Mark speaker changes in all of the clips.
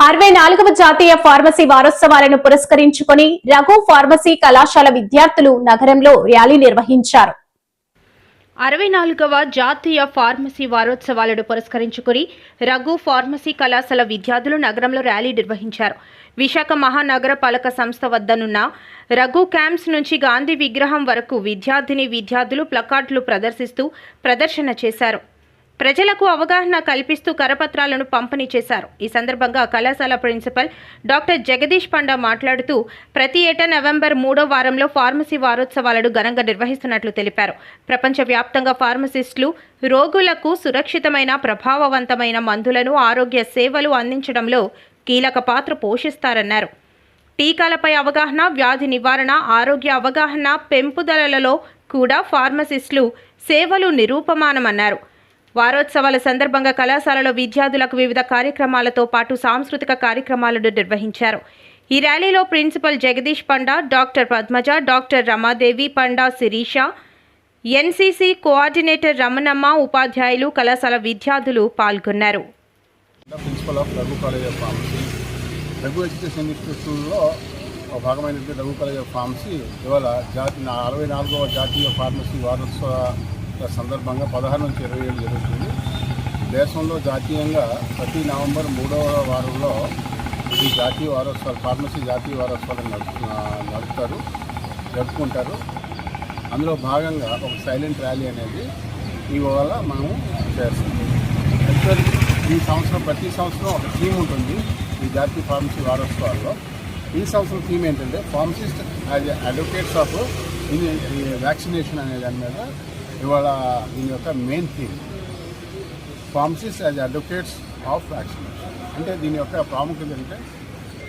Speaker 1: అరవై నాలుగవ జాతీయ ఫార్మసీ వారోత్సవాలను పురస్కరించుకొని రఘు ఫార్మసీ కళాశాల విద్యార్థులు నగరంలో ర్యాలీ నిర్వహించారు.
Speaker 2: అరవై నాలుగవ జాతీయ ఫార్మసీ వారోత్సవాలను పురస్కరించుకుని రఘు ఫార్మసీ కళాశాల విద్యార్థులు నగరంలో ర్యాలీ నిర్వహించారు. విశాఖ మహానగరపాలక సంస్థ వద్దనున్న రఘు క్యాంప్స్ నుంచి గాంధీ విగ్రహం వరకు విద్యార్థిని విద్యార్థులు ప్లకార్డులు ప్రదర్శిస్తూ ప్రదర్శన చేశారు. ప్రజలకు అవగాహన కల్పిస్తూ కరపత్రాలను పంపిణీ చేశారు. ఈ సందర్భంగా కళాశాల ప్రిన్సిపల్ డాక్టర్ జగదీష్ పండా మాట్లాడుతూ ప్రతి ఏటా నవంబర్ మూడో వారంలో ఫార్మసీ వారోత్సవాలను ఘనంగా నిర్వహిస్తున్నట్లు తెలిపారు. ప్రపంచవ్యాప్తంగా ఫార్మసిస్టులు రోగులకు సురక్షితమైన ప్రభావవంతమైన మందులను ఆరోగ్య సేవలు అందించడంలో కీలక పాత్ర పోషిస్తారన్నారు. టీకాలపై అవగాహన వ్యాధి నివారణ ఆరోగ్య అవగాహన పెంపుదలలో కూడా ఫార్మసిస్టులు సేవలు నిరూపమానమన్నారు. వారోత్సవాల సందర్భంగా కళాశాలలో విద్యార్థులకు వివిధ కార్యక్రమాలతో పాటు సాంస్కృతిక కార్యక్రమాలను నిర్వహించారు. ఈ ర్యాలీలో principal Jagadish Panda doctor Padmaja doctor Ramadevi Panda Sirisha NCC coordinator Ramanamma ఉపాధ్యాయులు కళాశాల విద్యార్థులు పాల్గొన్నారు.
Speaker 3: Principal of Raghu college of pharmacy. Raghu education ఇన్స్టిట్యూషన్లో ఒక భాగమైనటువంటి రఘు కాలేజ్ ఆఫ్ ఫార్మసీ. ఇవాళ జాతి అరవై నాలుగవ జాతీయ ఫార్మసీ వారోత్సవ సందర్భంగా పదహారు నుంచి ఇరవై ఏడు జరుగుతుంది. దేశంలో జాతీయంగా ప్రతి నవంబర్ మూడవ వారంలో ఈ జాతీయ వారోత్సవాలు ఫార్మసీ జాతీయ వారోత్సవాలు నడుపుతారు జరుపుకుంటారు. అందులో భాగంగా ఒక సైలెంట్ ర్యాలీ అనేది ఇవాళ మనము చేస్తాం. యాక్చువల్ ఈ సంవత్సరం ప్రతి సంవత్సరం ఒక థీమ్ ఉంటుంది ఈ జాతీయ ఫార్మసీ వారోత్సవాల్లో. ఈ సంవత్సరం థీమ్ ఏంటంటే pharmacist as advocates of vaccination అనే దాని మీద ఇవాళ దీని యొక్క main theme pharmacists as advocates of vaccination అంటే దీని యొక్క ప్రాముఖ్యత అంటే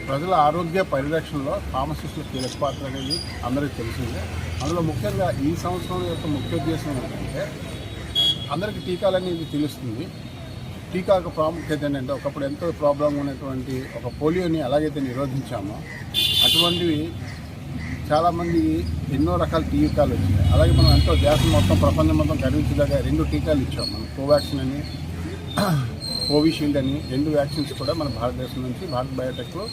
Speaker 3: ప్రజల ఆరోగ్య పరిరక్షణలో ఫార్మసిస్టుల కీలక పాత్ర అనేది అందరికీ తెలిసిందే. అందులో ముఖ్యంగా ఈ సంవత్సరం యొక్క ముఖ్య ఉద్దేశం ఏంటంటే అందరికీ టీకాలు అనేది తెలుస్తుంది. టీకా యొక్క ప్రాముఖ్యత ఏంటంటే ఒకప్పుడు ఎంతో ప్రాబ్లం ఉన్నటువంటి ఒక పోలియోని ఎలాగైతే నిరోధించామో అటువంటివి చాలామంది ఎన్నో రకాల టీకాలు వచ్చినాయి. అలాగే మనం ఎంతో దేశం మొత్తం ప్రపంచం మొత్తం గర్వించదగా రెండు టీకాలు ఇచ్చాం మనం. కోవాక్సిన్ అని కోవిషీల్డ్ అని రెండు వ్యాక్సిన్స్ కూడా మన భారతదేశం నుంచి భారత్ బయోటెక్లో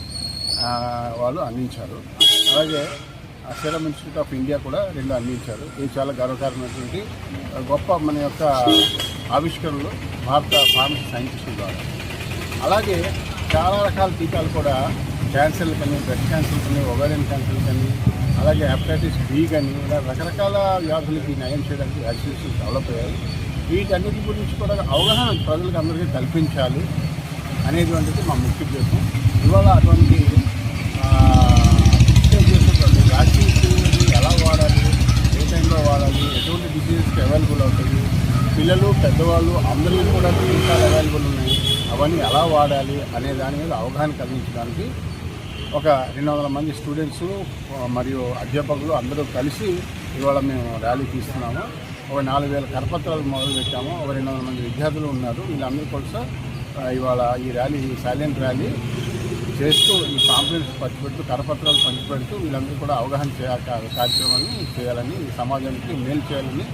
Speaker 3: వాళ్ళు అందించారు. అలాగే సెరమ్ ఇన్స్టిట్యూట్ ఆఫ్ ఇండియా కూడా రెండు అందించారు. ఇది చాలా గర్వకారణమైనటువంటి గొప్ప మన యొక్క ఆవిష్కరణలు భారత ఫార్మసీ సైంటిస్టుల ద్వారా. అలాగే చాలా రకాల టీకాలు కూడా క్యాన్సర్లు కానీ బ్రెస్ట్ క్యాన్సర్ కానీ ఒవేరియన్ క్యాన్సర్ కానీ అలాగే హెపటైటిస్ బి కానీ ఇలా రకరకాల వ్యాధులకి నయం చేయడానికి వ్యాక్సినేషన్ డెవలప్ అయ్యాయి. వీటన్నిటి గురించి కూడా అవగాహన ప్రజలకు అందరికీ కల్పించాలి అనేటువంటిది మా ముఖ్య ఉద్దేశం. ఇవాళ అటువంటి వ్యాక్సిన్స్ ఎలా వాడాలి ఏ టైంలో వాడాలి ఎటువంటి డిసీజెస్కి అవైలబుల్ అవుతాయి పిల్లలు పెద్దవాళ్ళు అందరికీ కూడా టీకాలు అవైలబుల్ ఉన్నాయి అవన్నీ ఎలా వాడాలి అనే దాని మీద అవగాహన కలిగించడానికి ఒక రెండు వందల మంది స్టూడెంట్స్ మరియు అధ్యాపకులు అందరూ కలిసి ఇవాళ మేము ర్యాలీ తీస్తున్నాము. ఒక నాలుగు వేల కరపత్రాలు మొదలుపెట్టాము. ఒక రెండు వందల మంది విద్యార్థులు ఉన్నారు. వీళ్ళందరూ కూడా ఇవాళ ఈ ర్యాలీ సైలెంట్ ర్యాలీ చేస్తూ ఈ కాంప్లైంట్స్ పంచిపెడుతూ కరపత్రాలు పంచిపెడుతూ వీళ్ళందరూ కూడా అవగాహన చేయ కార్యక్రమాన్ని చేయాలని ఈ సమాజానికి మేలు చేయాలని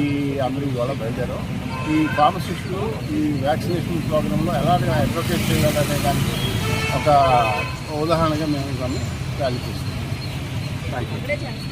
Speaker 3: ఈ అందరూ ఇవాళ బయలుదేరాం ఈ ఫార్మసిస్టులు ఈ వ్యాక్సినేషన్ ప్రోగ్రాంలో ఎలాంటి అడ్వకేట్ చేయాలనే దానికి ఒక ఉదాహరణగా మేము దాన్ని ర్యాలీ తీస్తున్నాం థ్యాంక్ యూ